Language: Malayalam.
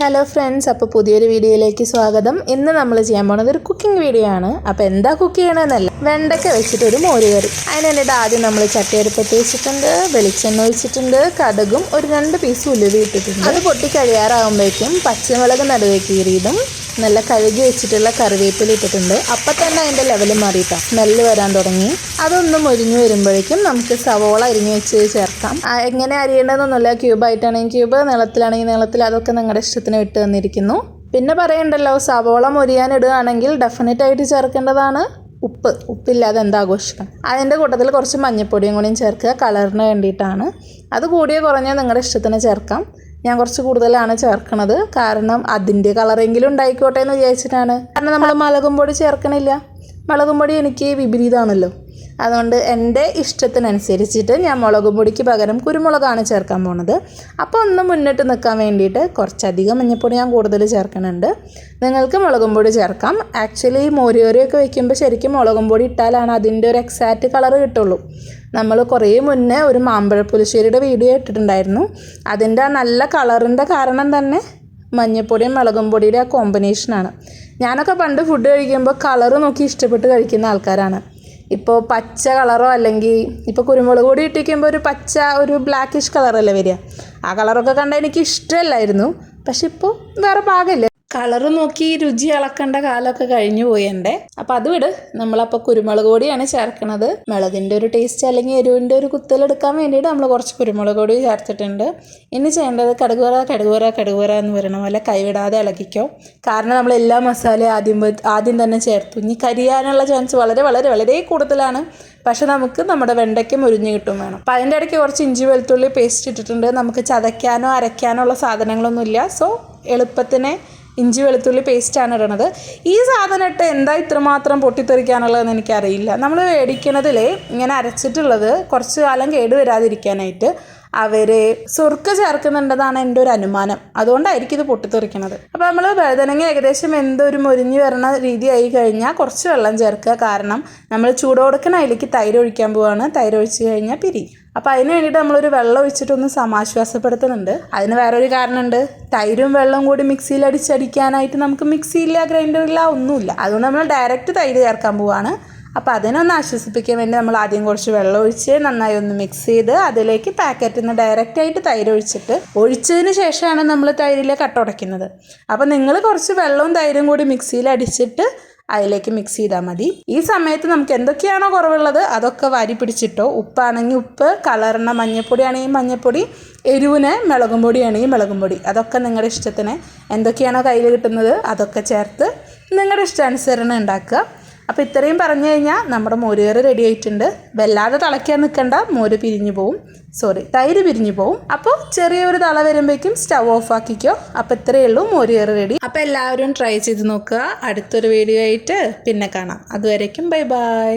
ഹലോ ഫ്രണ്ട്സ് അപ്പോൾ പുതിയൊരു വീഡിയോയിലേക്ക് സ്വാഗതം. ഇന്ന് നമ്മൾ ചെയ്യാൻ പോകുന്നത് ഒരു കുക്കിംഗ് വീഡിയോ ആണ്. അപ്പോൾ എന്താ കുക്ക് ചെയ്യണമെന്നല്ല വെണ്ടയ്ക്ക വെച്ചിട്ട് ഒരു മോര് കറി. അതിനായിട്ട് ആദ്യം നമ്മൾ ചട്ടിയടുപ്പത്ത് വെച്ചിട്ടുണ്ട് വെളിച്ചെണ്ണ ഒഴിച്ചിട്ടുണ്ട് കടുകും ഒരു രണ്ട് പീസ് ഉലുവി ഇട്ടിട്ടുണ്ട്. അത് പൊട്ടി കഴിയാറാകുമ്പോഴേക്കും പച്ചമുളക് നടുവേ കീറിയതും നല്ല കഴുകി വെച്ചിട്ടുള്ള കറിവേപ്പില ഇട്ടിട്ടുണ്ട്. അപ്പം തന്നെ അതിന്റെ ലെവൽ മാറിയിട്ടാണ് സ്മെല്ല് വരാൻ തുടങ്ങി. അതൊന്നും ഒരിഞ്ഞ് വരുമ്പോഴേക്കും നമുക്ക് സവോള അരിഞ്ഞു വെച്ച് ചേർക്കാം. എങ്ങനെ അരിയേണ്ടതെന്നൊന്നുമില്ല. ക്യൂബായിട്ടാണെങ്കിൽ ക്യൂബ് നീളത്തിലാണെങ്കിൽ നീളത്തിൽ അതൊക്കെ നിങ്ങളുടെ ഇഷ്ടത്തിന് വിട്ട് തന്നിരിക്കുന്നു. പിന്നെ പറയണ്ടല്ലോ സവോള മുരിയാനിടുകയാണെങ്കിൽ ഡെഫിനറ്റ് ആയിട്ട് ചേർക്കേണ്ടതാണ് ഉപ്പ്. ഉപ്പില്ലാതെ എന്താ ആഘോഷിക്കാം അതിന്റെ കൂട്ടത്തിൽ കുറച്ച് മഞ്ഞൾപ്പൊടിയും കൂടിയും ചേർക്കുക. കളറിന് വേണ്ടിയിട്ടാണ്. അത് കൂടിയോ കുറഞ്ഞോ നിങ്ങളുടെ ഇഷ്ടത്തിന് ചേർക്കാം. ഞാൻ കുറച്ച് കൂടുതലാണ് ചേർക്കണത്. കാരണം അതിന്റെ കളറെങ്കിലും ഉണ്ടായിക്കോട്ടെ എന്ന് വിചാരിച്ചിട്ടാണ്. കാരണം നമ്മൾ മുളകും പൊടി ചേർക്കണില്ല. മുളകും പൊടി എനിക്ക് വിപരീതമാണല്ലോ അതുകൊണ്ട് എന്റെ ഇഷ്ടത്തിനനുസരിച്ചിട്ട് ഞാൻ മുളകും പൊടിക്ക് പകരം കുരുമുളകാണ് ചേർക്കാൻ പോണത്. അപ്പോൾ ഒന്ന് മുന്നിട്ട് നിൽക്കാൻ വേണ്ടിയിട്ട് കുറച്ചധികം മഞ്ഞൾപ്പൊടി ഞാൻ കൂടുതൽ ചേർക്കുന്നുണ്ട് നിങ്ങൾക്ക് മുളകും പൊടി ചേർക്കാം. ആക്ച്വലി മോരിയോരിയൊക്കെ വെക്കുമ്പോൾ ശരിക്കും മുളകും പൊടി ഇട്ടാലാണ് അതിന്റെ ഒരു എക്സാക്റ്റ് കളർ കിട്ടുള്ളൂ. നമ്മൾ കുറേ മുന്നേ ഒരു മാമ്പഴ പുളിശ്ശേരിയുടെ വീഡിയോ ഇട്ടിട്ടുണ്ടായിരുന്നു. അതിന്റെ ആ നല്ല കളറിന്റെ കാരണം തന്നെ മഞ്ഞപ്പൊടിയും മുളകും പൊടിയുടെ ആ കോമ്പിനേഷനാണ് ഞാനൊക്കെ പണ്ട് ഫുഡ് കഴിക്കുമ്പോൾ കളർ നോക്കി ഇഷ്ടപ്പെട്ട് കഴിക്കുന്ന ആൾക്കാരാണ്. ഇപ്പോൾ പച്ച കളറോ അല്ലെങ്കിൽ ഇപ്പോൾ കുരുമുളക് പൊടി ഇട്ടിരിക്കുമ്പോൾ ഒരു പച്ച ഒരു ബ്ലാക്കിഷ് കളറല്ലേ വരിക. ആ കളറൊക്കെ കണ്ടാൽ എനിക്ക് ഇഷ്ടമല്ലായിരുന്നു പക്ഷെ ഇപ്പോൾ വേറെ പാകമില്ല. കളറ് നോക്കി രുചി അളക്കേണ്ട കാലമൊക്കെ കഴിഞ്ഞു പോയണ്ടേ. അപ്പൊ അത് വിട്. നമ്മളപ്പോൾ കുരുമുളക് പൊടിയാണ് ചേർക്കണത്. മുളകിന്റെ ഒരു ടേസ്റ്റ് അല്ലെങ്കിൽ എരിവിന്റെ ഒരു കുത്തലെടുക്കാൻ വേണ്ടിയിട്ട് നമ്മൾ കുറച്ച് കുരുമുളക് പൊടി ചേർത്തിട്ടുണ്ട്. ഇനി ചെയ്യേണ്ടത് കടുകുവറ കടുകുവറ കടുകുവറ എന്ന് പറയുന്ന പോലെ കൈവിടാതെ ഇളകിക്കോ കാരണം നമ്മൾ എല്ലാ മസാലയും ആദ്യം ആദ്യം തന്നെ ചേർത്തു. ഇനി കരിയാനുള്ള ചാൻസ് വളരെ വളരെ വളരെ കൂടുതലാണ്. പക്ഷെ നമുക്ക് നമ്മുടെ വെണ്ടയ്ക്ക് മുരിഞ്ഞ് കിട്ടും വേണം. അപ്പം അതിന്റെ ഇടയ്ക്ക് കുറച്ച് ഇഞ്ചി വെളുത്തുള്ളി പേസ്റ്റ് ഇട്ടിട്ടുണ്ട്. നമുക്ക് ചതയ്ക്കാനോ അരയ്ക്കാനോ ഉള്ള സാധനങ്ങളൊന്നുമില്ല. സോ എളുപ്പത്തിന് ഇഞ്ചി വെളുത്തുള്ളി പേസ്റ്റാണ് ഇടണത്. ഈ സാധനം ഇട്ട് എന്താ ഇത്രമാത്രം പൊട്ടിത്തെറിക്കാനുള്ളതെന്ന് എനിക്കറിയില്ല. നമ്മൾ മേടിക്കണതിൽ ഇങ്ങനെ അരച്ചിട്ടുള്ളത് കുറച്ച് കാലം കേട് വരാതിരിക്കാനായിട്ട് അവർ സുർക്ക ചേർക്കുന്നുണ്ടെന്നാണ് എന്റെ ഒരു അനുമാനം. അതുകൊണ്ടായിരിക്കും ഇത് പൊട്ടിത്തെറിക്കണത്. അപ്പോൾ നമ്മൾ വഴുതനങ്ങ ഏകദേശം എന്തൊരു മുരിഞ്ഞ് വരണ രീതിയായി കഴിഞ്ഞാൽ കുറച്ച് വെള്ളം ചേർക്കുക. കാരണം നമ്മൾ ചൂടോടുക്കണ അതിലേക്ക് തൈര് ഒഴിക്കാൻ പോവാണ്. തൈര് ഒഴിച്ച് കഴിഞ്ഞാൽ പിരി. അപ്പോൾ അതിന് വേണ്ടിയിട്ട് നമ്മളൊരു വെള്ളം ഒഴിച്ചിട്ടൊന്ന് സമാശ്വാസപ്പെടുത്തുന്നുണ്ട്. അതിന് വേറൊരു കാരണമുണ്ട്. തൈരും വെള്ളവും കൂടി മിക്സിയിൽ അടിച്ചടിക്കാനായിട്ട് നമുക്ക് മിക്സിയില്ല ഗ്രൈൻഡറില്ല ഒന്നുമില്ല. അതുകൊണ്ട് നമ്മൾ ഡയറക്റ്റ് തൈര് ചേർക്കാൻ പോവാണ്. അപ്പോൾ അതിനൊന്ന് ആശ്വസിപ്പിക്കാൻ വേണ്ടി നമ്മൾ ആദ്യം കുറച്ച് വെള്ളം ഒഴിച്ച് നന്നായി ഒന്ന് മിക്സ് ചെയ്ത് അതിലേക്ക് പാക്കറ്റിൽ നിന്ന് ഡയറക്റ്റ് ആയിട്ട് തൈര് ഒഴിച്ചിട്ട് ഒഴിച്ചതിന് ശേഷമാണ് നമ്മൾ തൈരിലെ കട്ടുടയ്ക്കുന്നത് അപ്പോൾ നിങ്ങൾ കുറച്ച് വെള്ളവും തൈരും കൂടി മിക്സിയിൽ അടിച്ചിട്ട് അതിലേക്ക് മിക്സ് ചെയ്താൽ മതി. ഈ സമയത്ത് നമുക്ക് എന്തൊക്കെയാണോ കുറവുള്ളത് അതൊക്കെ വാരി പിടിച്ചിട്ടോ ഉപ്പാണെങ്കിൽ ഉപ്പ് കളറിന മഞ്ഞൾപ്പൊടി ആണെങ്കിൽ മഞ്ഞൾപ്പൊടി എരിവിന് മുളകും പൊടിയാണെങ്കിൽ മുളകും പൊടി. അതൊക്കെ നിങ്ങളുടെ ഇഷ്ടത്തിന് എന്തൊക്കെയാണോ കയ്യിൽ കിട്ടുന്നത് അതൊക്കെ ചേർത്ത് നിങ്ങളുടെ ഇഷ്ടാനുസരണം ഉണ്ടാക്കുക. അപ്പോൾ ഇത്രയും പറഞ്ഞു കഴിഞ്ഞാൽ നമ്മുടെ മോര് കറി റെഡി ആയിട്ടുണ്ട്. വല്ലാതെ തിളയ്ക്കാൻ നിൽക്കേണ്ട മോര് പിരിഞ്ഞു പോവും. സോറി തൈര് പിരിഞ്ഞു പോവും. അപ്പോൾ ചെറിയൊരു തള വരുമ്പോഴേക്കും സ്റ്റവ് ഓഫ് ആക്കിക്കോ. അപ്പോൾ ഇത്രയേ ഉള്ളൂ മോരുകറി റെഡി അപ്പോൾ എല്ലാവരും ട്രൈ ചെയ്ത് നോക്കുക. അടുത്തൊരു വീഡിയോ ആയിട്ട് പിന്നെ കാണാം. അതുവരേക്കും ബൈ ബൈ.